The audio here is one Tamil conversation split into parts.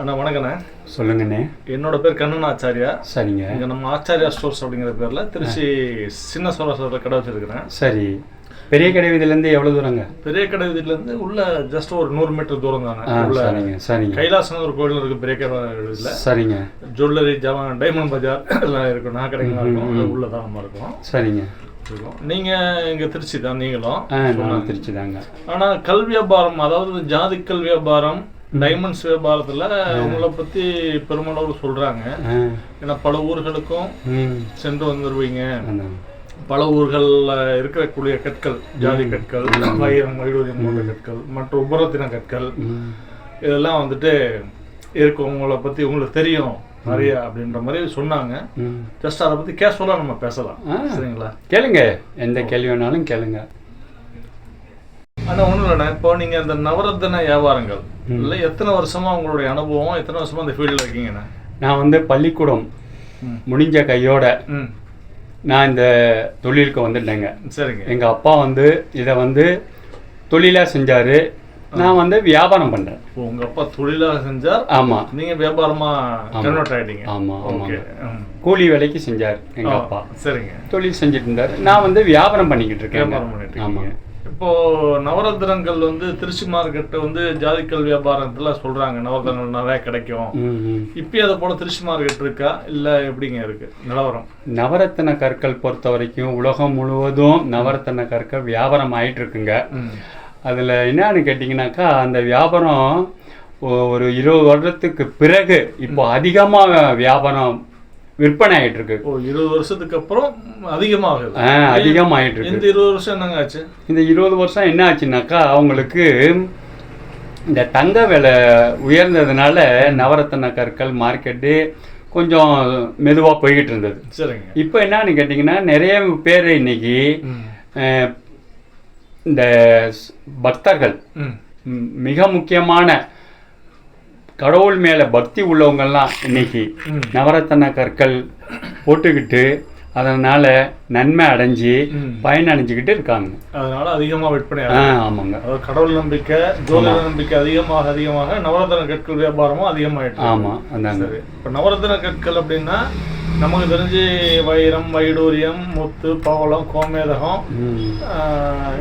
அண்ணா வணக்கண்ணே சொல்லுங்கண்ணே. என்னோட பேர் கண்ணன் ஆச்சாரியா. சரிங்க. இங்கே நம்ம ஆச்சாரியா ஸ்டோர்ஸ் அப்படிங்கிற பேரில் திருச்சி சின்ன சோழசோரில் கடை வச்சிருக்கிறேன். சரி. பெரிய கடை வீதியிலேருந்து எவ்வளோ தூரங்க? பெரிய கடை வீதியிலேருந்து உள்ள ஜஸ்ட் ஒரு நூறு மீட்டர் தூரம் தானே உள்ள சரிங்க சரிங்க. கைலாசம் ஒரு கோயில் இருக்கு பெரிய கடை வீதியில். சரிங்க. ஜுவல்லரி ஜவான் டைமண்ட் பஜார் எல்லாம் இருக்கும். நகை கடைகள்லாம் இருக்கும். உள்ள தான் இருக்கோம். சரிங்க. நீங்கள் இங்கே திருச்சி தான் நீங்களும் திருச்சி தாங்க. ஆனால் கல் வியாபாரம் அதாவது ஜாதிக்கல் வியாபாரம் டைமண்ட்ஸ் வியாபாரத்தில் உங்களை பற்றி பெருமளவு சொல்கிறாங்க ஏன்னா பல ஊர்களுக்கும் சென்று வந்துருவீங்க. அதான். பல ஊர்களில் இருக்கக்கூடிய கற்கள் ஜாதி கற்கள் வைரம் வைடூரியம் போன்ற கற்கள் மற்றும் உபரத்தின கற்கள். இதெல்லாம் வந்துட்டு இருக்கும். உங்களை பற்றி உங்களுக்கு தெரியும் நிறைய அப்படின்ற மாதிரி சொன்னாங்க. ஜஸ்ட் அதை பற்றி கேஷுவலாக நம்ம பேசலாம். சரிங்களா? கேளுங்க. எந்த கேள்வி வேணாலும் கேளுங்க. ஆனால் ஒன்றும் இல்லைண்ணா. இப்போ நீங்கள் இந்த நவரத்தின வியாபாரங்கள் இல்லை எத்தனை வருஷமா உங்களுடைய அனுபவம் எத்தனை வருஷமா இந்த ஃபீல்டில் இருக்கீங்கண்ணா? நான் வந்து பள்ளிக்கூடம். முடிஞ்ச கையோட நான் இந்த தொழிலுக்கு வந்துட்டேங்க. சரிங்க. எங்கள் அப்பா வந்து இதை வந்து தொழிலாக செஞ்சார். நான் வந்து வியாபாரம் பண்ணுறேன் உங்கள் அப்பா தொழிலாக செஞ்சார்? ஆமாம் நீங்கள் வியாபாரமாக கன்வெர்ட் ஆகிட்டீங்க ஆமாம் ஆமாம் கூலி வேலைக்கு செஞ்சார் எங்கள் அப்பா. சரிங்க. தொழில் செஞ்சுட்டு இருந்தார். நான் வந்து வியாபாரம் பண்ணிக்கிட்டு இருக்கேன் வியாபாரம் பண்ணிட்டு ஆமாம் இருக்கீங்க இப்போ நவரத்தினங்கள் வந்து திருச்சி மார்க்கெட்டு வந்து ஜாதிக்கல் வியாபாரத்துல சொல்றாங்க. நவரத்தினங்கள் நிறைய கிடைக்கும். இப்பயும் அதை போல திருச்சி மார்க்கெட் இருக்கா? இல்ல எப்படிங்க இருக்கு? நிலவரம். நவரத்தின கற்கள் பொறுத்த வரைக்கும் உலகம் முழுவதும் நவரத்தின கற்கள் வியாபாரம் ஆயிட்டு இருக்குங்க. அதில் என்னன்னு கேட்டிங்கனாக்கா அந்த வியாபாரம் ஒரு இருபது வருடத்துக்கு பிறகு இப்போ அதிகமாக வியாபாரம் விற்பனை ஆயிட்டு இருக்கு ஓ இருபது வருஷத்துக்கு அப்புறம் அதிகமாகுது ஆ, அதிகமாயிட்டு இருக்கு இந்த இருபது வருஷம் என்னங்க ஆச்சு? இந்த இருபது வருஷம் என்ன ஆச்சுனாக்கா அவங்களுக்கு இந்த தங்க விலை உயர்ந்ததுனால நவரத்தின கற்கள் மார்க்கெட்டு கொஞ்சம் மெதுவாக போய்கிட்டு இருந்தது. சரிங்க. இப்போ என்னன்னு கேட்டிங்கன்னா நிறைய பேர் இன்னைக்கு இந்த பக்தர்கள் மிக முக்கியமான கடவுள் மேலே பக்தி உள்ளவங்கெல்லாம் இன்னைக்கு. நவரத்தின கற்கள் போட்டுக்கிட்டு அதனால நன்மை அடைஞ்சு. பயன் அடைஞ்சுக்கிட்டு இருக்காங்க. அதனால அதிகமா விற்பனை ஆமாங்க. அதாவது கடவுள் நம்பிக்கை ஜோதிட நம்பிக்கை அதிகமாக அதிகமாக நவரத்தின கற்கள் வியாபாரமும் அதிகமாயிட்டு ஆமாம் அதாங்க. சரி. இப்போ நவரத்தின கற்கள் அப்படின்னா நமக்கு தெரிஞ்சு வைரம் வைடூரியம் முத்து பவளம் கோமேதகம்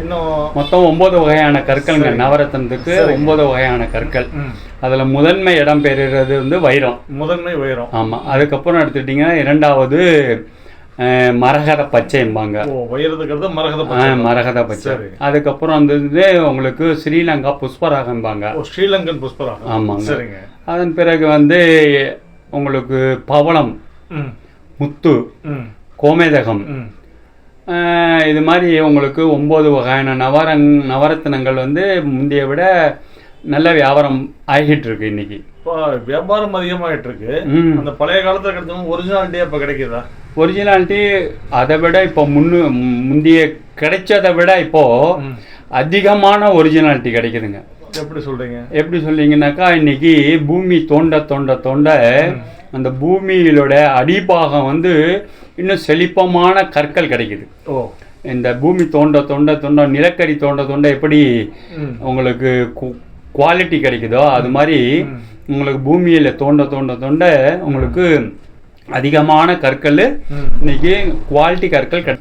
இன்னும் மொத்தம் ஒன்பது வகையான கற்கள்ங்க. நவரத்னத்துக்கு ஒன்பது வகையான கற்கள். அதில் முதன்மை இடம் பெறுறது வந்து வைரம். முதன்மை வைரம். ஆமாம் அதுக்கப்புறம் எடுத்துக்கிட்டிங்கன்னா இரண்டாவது மரகத பச்சைம்பாங்க மரகத பச்சை. மரகத பச்சை. அதுக்கப்புறம் வந்து உங்களுக்கு ஸ்ரீலங்கா புஷ்பராகம்பாங்க ஸ்ரீலங்கன் புஷ்பராகம். ஆமாங்க. சரிங்க. அதன் பிறகு வந்து உங்களுக்கு பவளம். முத்து கோமேதகம். இது மாதிரி உங்களுக்கு ஒம்பது வகையான நவரங் நவரத்தினங்கள் வந்து முந்தைய விட நல்ல வியாபாரம் ஆகிட்டு இருக்கு இன்னைக்கு. இப்போ வியாபாரம் அதிகமாயிட்டு இருக்கு அந்த பழைய காலத்துல கிடைச்சவங்க ஒரிஜினாலிட்டியா இப்ப கிடைக்குதா? ஒரிஜினாலிட்டி அதை விட இப்போ முன்னு முந்தைய கிடைச்சதை விட இப்போ. அதிகமான ஒரிஜினாலிட்டி கிடைக்குதுங்க. எப்படி சொல்றீங்க? எப்படி சொல்றீங்கன்னாக்கா இன்னைக்கு பூமி தோண்ட தோண்ட தோண்ட அந்த பூமியிலோட அடிபாகம் வந்து இன்னும் செழிப்பமான கற்கள் கிடைக்குது. ஓ. இந்த பூமி தோண்ட தோண்ட தோண்ட நிலக்கரி தோண்ட தோண்ட எப்படி உங்களுக்கு குவாலிட்டி கிடைக்குதோ அது மாதிரி. உங்களுக்கு பூமியில் தோண்ட தோண்ட தோண்ட உங்களுக்கு அதிகமான கற்கள். இன்னைக்கு குவாலிட்டி கற்கள் கிடை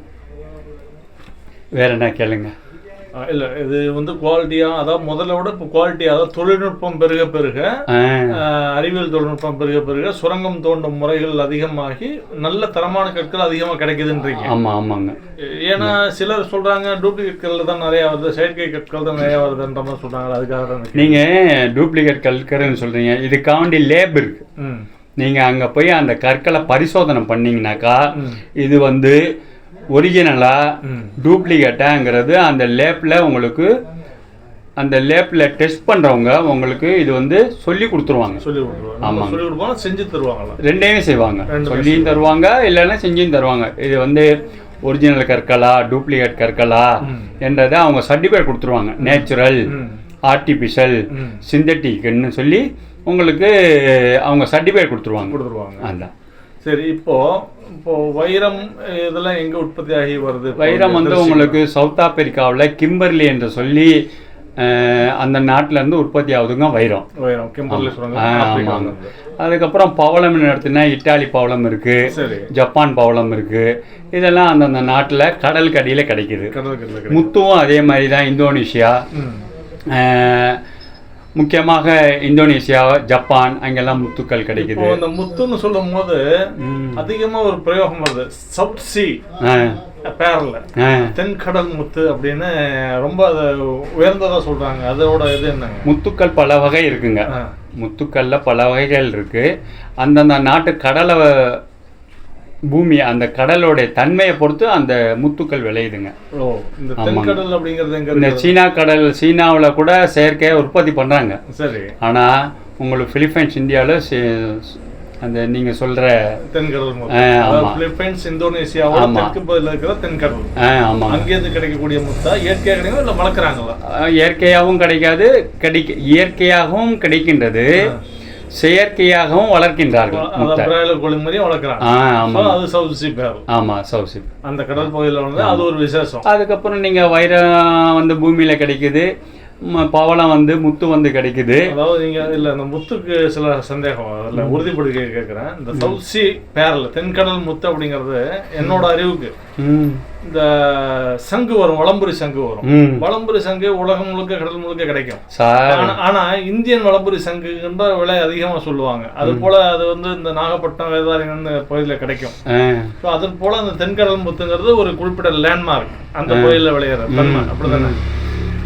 வேற என்ன கேளுங்க. இல்ல இது வந்து குவாலிட்டியா அதாவது முதல்ல விட இப்போ குவாலிட்டி அதாவது தொழில்நுட்பம் பெருக பெருக அறிவியல் தொழில்நுட்பம் பெருக பெருக சுரங்கம் தோண்டும் முறைகள் அதிகமாகி நல்ல தரமான கற்கள் அதிகமா கிடைக்குதுன்றீங்க. ஆமா ஆமாங்க. ஏன்னா சிலர் சொல்றாங்க டூப்ளிகேட் கல் தான் நிறைய வருது செயற்கை கற்கள் தான் நிறைய வருதுன்ற மாதிரி சொல்றாங்க அதுக்காக தான் இந்த நீங்க டூப்ளிகேட் கற்கருன்னு சொல்றீங்க இதுக்காண்டி லேப் இருக்கு. கேள்வி. ம். நீங்க அங்க போய் அந்த கற்களை பரிசோதனை பண்ணீங்கனாக்கா. இது வந்து ஒரிஜினலா ம். டூப்ளிகேட்டாங்கிறது அந்த லேப்ல உங்களுக்கு அந்த லேப்ல டெஸ்ட் பண்றவங்க உங்களுக்கு இது வந்து சொல்லி கொடுத்துருவாங்க. சொல்லி ஆமாங்க. சொல்லி கொடுப்போம் செஞ்சு தருவாங்களா ரெண்டையும் செய்வாங்க. சொல்லியும் தருவாங்க இல்லைன்னா செஞ்சும் தருவாங்க. இது வந்து ஒரிஜினல் கற்களா டூப்ளிகேட் கற்களா. என்றதை அவங்க சர்டிஃபிகேட் கொடுத்துருவாங்க. நேச்சுரல் ஆர்டிஃபிஷியல் சிந்தட்டிக்னு சொல்லி உங்களுக்கு அவங்க சர்டிஃபிகேட் கொடுத்துருவாங்க. கொடுத்துருவாங்க. அதான். சரி இப்போ இப்போ வைரம் இதெல்லாம் எங்க உற்பத்தி ஆகி வருது? வைரம் வந்து உங்களுக்கு சவுத் ஆப்பிரிக்காவில் கிம்பர்லி என்று சொல்லி அந்த நாட்டுல இருந்து உற்பத்தி ஆகுதுங்க வைரம். வைரம் கிம்பர்லி. அதுக்கப்புறம் பவளம் எடுத்தினா இட்டாலி பவளம் இருக்கு ஜப்பான் பவளம் இருக்கு. இதெல்லாம் அந்தந்த நாட்டுல கடலுக்கு அடியில கிடைக்குது. முத்துவும் அதே மாதிரி தான் இந்தோனேஷியா. முக்கியமாக இந்தோனேஷியா ஜப்பான் அங்கெல்லாம் முத்துக்கள் கிடைக்குது. இந்த முத்துன்னு சொல்லும் போது. அதிகமா ஒரு பிரயோகம் வருது. South C பேரல. தென்கடல் முத்து அப்படின்னு ரொம்ப அது உயர்ந்ததா சொல்றாங்க. அதோட இது என்னங்க? முத்துக்கள் பல வகை இருக்குங்க. முத்துக்கள்ல பல வகைகள் இருக்கு. அந்தந்த நாட்டு கடலை பூமி அந்த கடலோடைய தன்மையை பொறுத்து அந்த முத்துக்கள் விளையுதுங்க ஓ இந்த. தென்கடல் அப்படிங்கிறது இந்த? சீனா கடல் சீனாவில் கூட செயற்கையாக உற்பத்தி பண்ணுறாங்க சரி ஆனால் உங்களுக்கு பிலிப்பைன்ஸ் இந்தியாவில் அந்த நீங்கள் சொல்கிற தென்கடல். பிலிப்பைன்ஸ் இந்தோனேசியாவோட ஆமா. தெற்கு பகுதியில் இருக்கிற தென்கடல் ஆமாம் அங்கேருந்து கிடைக்கக்கூடிய முத்தா இயற்கையாக கிடைக்கும் இல்ல வளர்க்குறாங்களா இயற்கையாகவும் கிடைக்காது கிடைக்க இயற்கையாகவும் கிடைக்கின்றது செயற்கையாகவும் வளர்க்கின்றார்கள். ஆமாம் அது சவுத் சி பேரல் ஆமாம் சௌசிப் அந்த கடல் பகுதியில் வந்து அது ஒரு விசேஷம். அதுக்கப்புறம் நீங்கள் வைரம் வந்து பூமியில் கிடைக்குது. பவளம் வந்து முத்து வந்து கிடைக்குது. அதாவது நீங்க இல்ல இந்த முத்துக்கு சில சந்தேகம் அதுல உறுதிப்படுத்தி கேட்கிறேன் இந்த சவுத் சி பேரல் தென்கடல் முத்து அப்படிங்கிறது என்னோட அறிவுக்கு. இந்த சங்கு வரும் வளம்புரி சங்கு வரும். வளம்புரி சங்கு உலகம் முழுக்க கடல் முழுக்க கிடைக்கும். ஆனா- இந்தியன் வளம்புரி சங்குன்ற விலை அதிகமா சொல்லுவாங்க. அது போல அது வந்து இந்த நாகப்பட்டினம் வேதாரண்யம் பகுதியில கிடைக்கும். அது போல அந்த தென்கடல் முத்துங்கிறது ஒரு குறிப்பிட்ட லேண்ட்மார்க் அந்த பகுதியில் விளையிற தன்மை. அப்படிதானே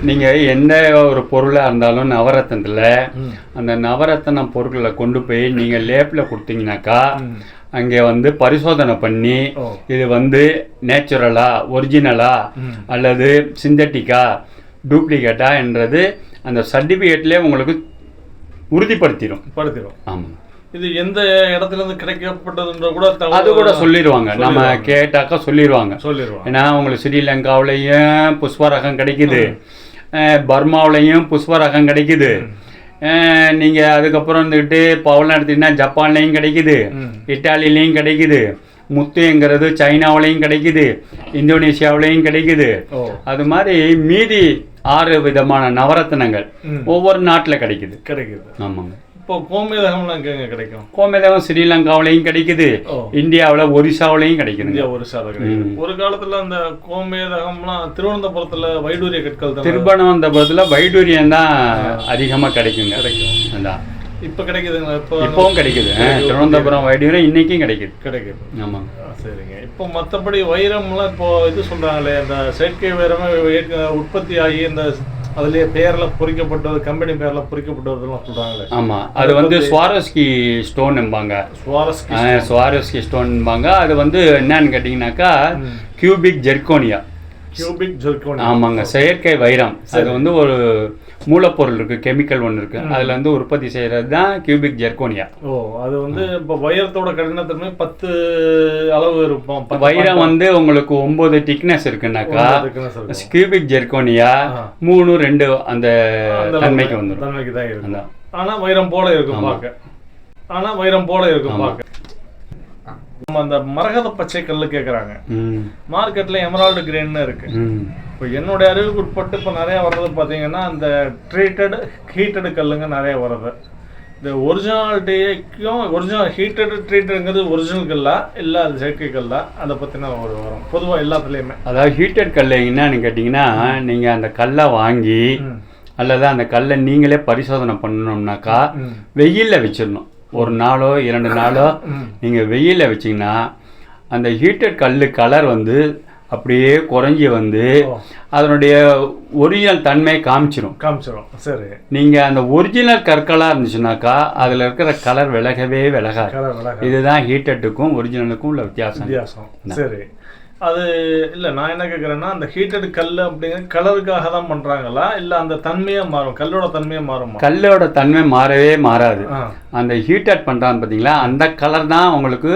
நீங்கள் எந்த ஒரு பொருளாக இருந்தாலும் நவரத்னத்தில். அந்த நவரத்ன பொருட்களை கொண்டு போய் நீங்கள் லேப்பில் கொடுத்தீங்கனாக்கா. அங்கே வந்து பரிசோதனை பண்ணி இது வந்து நேச்சுரலா ஒரிஜினலா. அல்லது சிந்தட்டிக்கா டூப்ளிகேட்டா என்றது அந்த சர்டிஃபிகேட்லேயே உங்களுக்கு உறுதிப்படுத்திடும். படுத்திடும் ஆமாம் இது எந்த இடத்துல இருந்து கிடைக்கப்பட்டதுன்ற கூட அது கூட சொல்லிடுவாங்க நம்ம. கேட்டாக்கா சொல்லிடுவாங்க சொல்லிடுவாங்க ஏன்னா உங்களுக்கு ஸ்ரீலங்காவிலையும் புஷ்பரகம் கிடைக்குது. பர்மாவுலையும் புஷ்பரகம் கிடைக்குது. அஹ் நீங்க அதுக்கப்புறம் வந்துக்கிட்டு பவளம் எடுத்தீங்கன்னா ஜப்பான்லையும் கிடைக்குது. இட்டாலிலையும் கிடைக்குது. முத்துங்கிறது சைனாவிலையும் கிடைக்குது. இந்தோனேஷியாவிலையும் கிடைக்குது. அது மாதிரி மீதி ஆறு விதமான நவரத்னங்கள் ம். ஒவ்வொரு நாட்டில் கிடைக்குது. கிடைக்குது. ஆமாங்க. இப்போ கோமேதகம்லாம் எங்க கிடைக்கும்? கோமேதகம் ஸ்ரீலங்காவிலையும் கிடைக்குது. இந்தியாவில் ஒரிசாவிலையும் கிடைக்குதுங்க. இந்தியா ஒரு சாலை கிடைக்குது ஒரு காலத்துல அந்த கோமேதகம்லாம் திருவனந்தபுரத்துல வைடூரிய கற்கள் தான்? திருப்பனந்தபுரத்தில் வைடூரியம் தான் அதிகமாக கிடைக்குங்க. கிடைக்கும். அதான். இப்ப கிடைக்குதுங்களா? இப்போ இப்போவும் கிடைக்குது. திருவனந்தபுரம் வைடூரியம் இன்னைக்கும் கிடைக்குது. கிடைக்குது. ஆமாங்க. சரிங்க. இப்போ மற்றபடி வைரம்லாம் இப்போ இது சொல்றாங்களே அந்த செயற்கை வைரமே உற்பத்தி ஆகி இந்த அதுலயே பேர்ல பொறிக்கப்பட்டது கம்பெனி பேர்ல பொறிக்கப்பட்டதெல்லாம் சொல்றாங்களே. ஆமாம் அது வந்து ஸ்வாரோஸ்கி ஸ்டோன் என்பாங்க. சுவாரஸ்கி ஸ்வாரோஸ்கி ஸ்டோன்பாங்க அது வந்து என்னன்னு கேட்டிங்கனாக்கா கியூபிக் ஜெர்கோனியா கியூபிக் ஜெர்கோனி ஆமாங்க. செயற்கை வைரம். அது வந்து ஒரு மூலப்பொருள் இருக்கு கெமிக்கல் ஒன்று இருக்கு. அதுல இருந்து உற்பத்தி செய்யறது தான் கியூபிக் ஜெர்கோனியா ஓ அது வந்து இப்போ வைரத்தோட கடினத்தன்மை பத்து அளவு இருக்கும். வைரம் வந்து உங்களுக்கு point thickness இருக்கும். Cubic zirconia. மூணு ரெண்டு அந்த தன்மைக்கு வந்துடும் தன்மைக்கு தான் இருக்கும். அதான். ஆனா வைரம் போல இருக்கும் பார்க்க ஆனா வைரம் போல இருக்கும் பார்க்க நம்ம அந்த மரகத பச்சை கல்லு கேக்குறாங்க. ம். மார்க்கெட்ல எமரால்டு கிரீன்னு இருக்கு. இப்போ என்னுடைய அறிவுக்கு உட்பட்டு இப்போ நிறைய வர்றது பார்த்தீங்கன்னா அந்த ட்ரீட்டட் ஹீட்டடு கல்லுங்க நிறைய வருது இந்த ஒரிஜினாலிட்டிக்கும் ஒரிஜினல் ஹீட்டடு ட்ரீட்டடுங்கிறது ஒரிஜினல் கல்லா இல்லை அது செயற்கை கல்லா? அதை பற்றின ஒரு வரும் பொதுவாக எல்லாத்துலேயுமே. அதாவது ஹீட்டட் கல் என்னன்னு கேட்டிங்கன்னா நீங்கள் அந்த கல்லை வாங்கி அல்லது அந்த கல்லை நீங்களே பரிசோதனை பண்ணணும்னாக்கா வெயிலில் வச்சிடணும். ஒரு நாளோ இரண்டு நாளோ நீங்கள் வெயிலில் வச்சிங்கன்னா அந்த ஹீட்டட் கல் கலர் வந்து அப்படியே குறைஞ்சி வந்து. அதனுடைய ஒரிஜினல் தன்மையை காமிச்சிரும். காமிச்சிடும் சரி. நீங்கள் அந்த ஒரிஜினல் கற்களாக இருந்துச்சுனாக்கா அதில் இருக்கிற கலர் விலகவே விலகாது. இதுதான் ஹீட்டட்டுக்கும் ஒரிஜினலுக்கும் உள்ள வித்தியாசம். வித்தியாசம். சரி. அது இல்லை நான் என்ன கேட்குறேன்னா அந்த ஹீட்டட் கல் அப்படிங்கிற கலருக்காக தான் பண்ணுறாங்களா இல்லை அந்த தன்மையே மாறும்? கல்லோட தன்மையே மாறுமா? கல்லோட தன்மை மாறவே மாறாது. அந்த ஹீட்டட் பண்ணுறான்னு பார்த்தீங்களா அந்த கலர் தான் உங்களுக்கு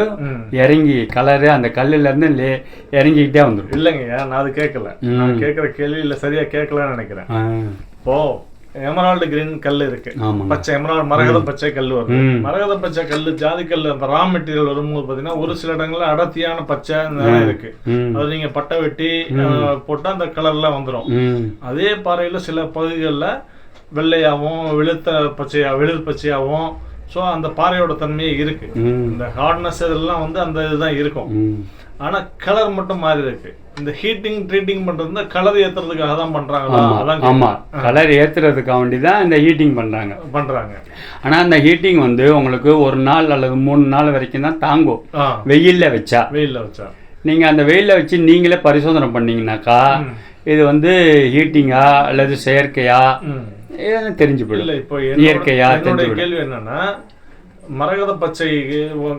இறங்கி கலரு அந்த கல்லுலேருந்து லே இறங்கிக்கிட்டே வந்துடும் இல்லைங்கய்யா நான் அது கேட்கல நான் கேட்குற கேள்வி இல்லை சரியா கேட்கலன்னு நினைக்கிறேன். இப்போ எமரால்டு கிரீன் கல் இருக்கு. பச்சை எமரால்டு மரகத பச்சை கல் வருது. ம். மரகத பச்சை கல் ஜாதி கல் அந்த ரா மெட்டீரியல் வரும்போது பாத்தீங்கன்னா ஒரு சில இடங்கள்ல அடர்த்தியான பச்சை நிறைய இருக்கு. அது நீங்க பட்டை வெட்டி போட்டா அந்த கலர்ல வந்துரும். ம். அதே பாறையில சில பகுதிகளில் வெள்ளையாகவும் வெளுத்த பச்சையா வெளிர் பச்சையாகவும் ஸோ அந்த பாறையோட தன்மையே இருக்கு. இந்த ஹார்ட்னஸ் இதெல்லாம் வந்து அந்த இதுதான் இருக்கும். ம் ஆனா கலர் மட்டும் மாறி இருக்கு. இந்த ஹீட்டிங் ட்ரீட்டிங் பண்றது கலர் ஏத்துறதுக்காக தான் பண்றாங்களா? ஆமா அதான் ஆமா. கலர் ஏத்துறதுக்காக வேண்டி தான் இந்த ஹீட்டிங் பண்றாங்க. பண்றாங்க. ஆனா அந்த ஹீட்டிங் வந்து உங்களுக்கு ஒரு நாள் அல்லது மூணு நாள் வரைக்கும் தான் தாங்கும். வெயில்ல வச்சா. வெயில்ல வச்சா. நீங்க அந்த வெயில்ல வச்சு நீங்களே பரிசோதனை பண்ணீங்கன்னாக்கா. இது வந்து ஹீட்டிங்கா அல்லது செயற்கையா? தெரிஞ்சு இல்ல போயிடும் இப்போ என்னோட- இயற்கையா தெரிஞ்சு கேள்வி என்னன்னா மரகத பச்சை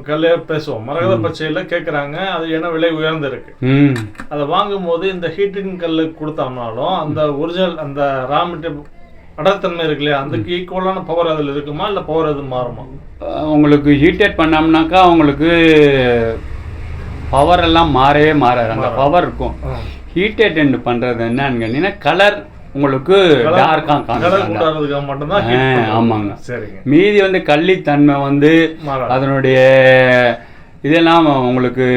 கல்லே பேசுவோம். மரகத பச்சையில கேக்குறாங்க அது என்ன விலை உயர்ந்து இருக்கு ம். அதை வாங்கும்போது இந்த ஹீட்டிங் கல்லு கொடுத்தோம்னாலும் அந்த ஒரிஜினல் அந்த ரா மெட்டீரியல் அடர்த்தன்மை இருக்கு இல்லையா? அதுக்கு ஈக்குவலான பவர் அதில் இருக்குமா இல்லை பவர் எதுவும் மாறுமா? உங்களுக்கு ஹீட்டட் பண்ணோம்னாக்கா உங்களுக்கு பவர் எல்லாம் மாறவே மாறாது. அந்த பவர் இருக்கும். ஹீட்டட் பண்றது என்னன்னு கேட்டீங்கன்னா கலர் உங்களுக்கு டார்க்கா கலர் காமிக்கும் கூடாதுக்காக மட்டும்தான். ஆமாங்க. சரிங்க. மீதி வந்து கள்ளித்தன்மை வந்து அதனுடைய இதெல்லாம் உங்களுக்கு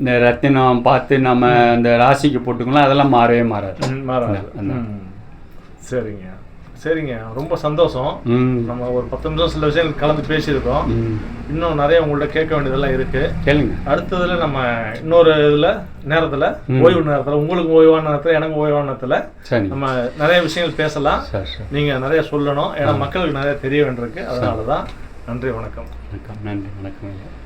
இந்த ரத்தினம் பார்த்து நம்ம அந்த ராசிக்கு போட்டுக்கலாம் அதெல்லாம் மாறவே மாறாது. மாறாது. சரிங்க. சரிங்க. ரொம்ப சந்தோஷம். நம்ம ஒரு பத்து நிமிஷம் சில விஷயங்கள் கலந்து பேசியிருக்கோம். இன்னும் நிறைய உங்கள்ட்ட கேட்க வேண்டியதெல்லாம் இருக்கு. கேளுங்க. அடுத்ததுல நம்ம இன்னொரு இதுல நேரத்துல ஓய்வு நேரத்துல உங்களுக்கு ஓய்வான நேரத்துல எனக்கு ஓய்வான நேரத்துல நம்ம நிறைய விஷயங்கள் பேசலாம். நீங்க நிறைய சொல்லணும். ஏன்னா மக்களுக்கு நிறைய தெரிய வேண்டியிருக்கு. அதனால தான் நன்றி வணக்கம். வணக்கம். நன்றி வணக்கம்.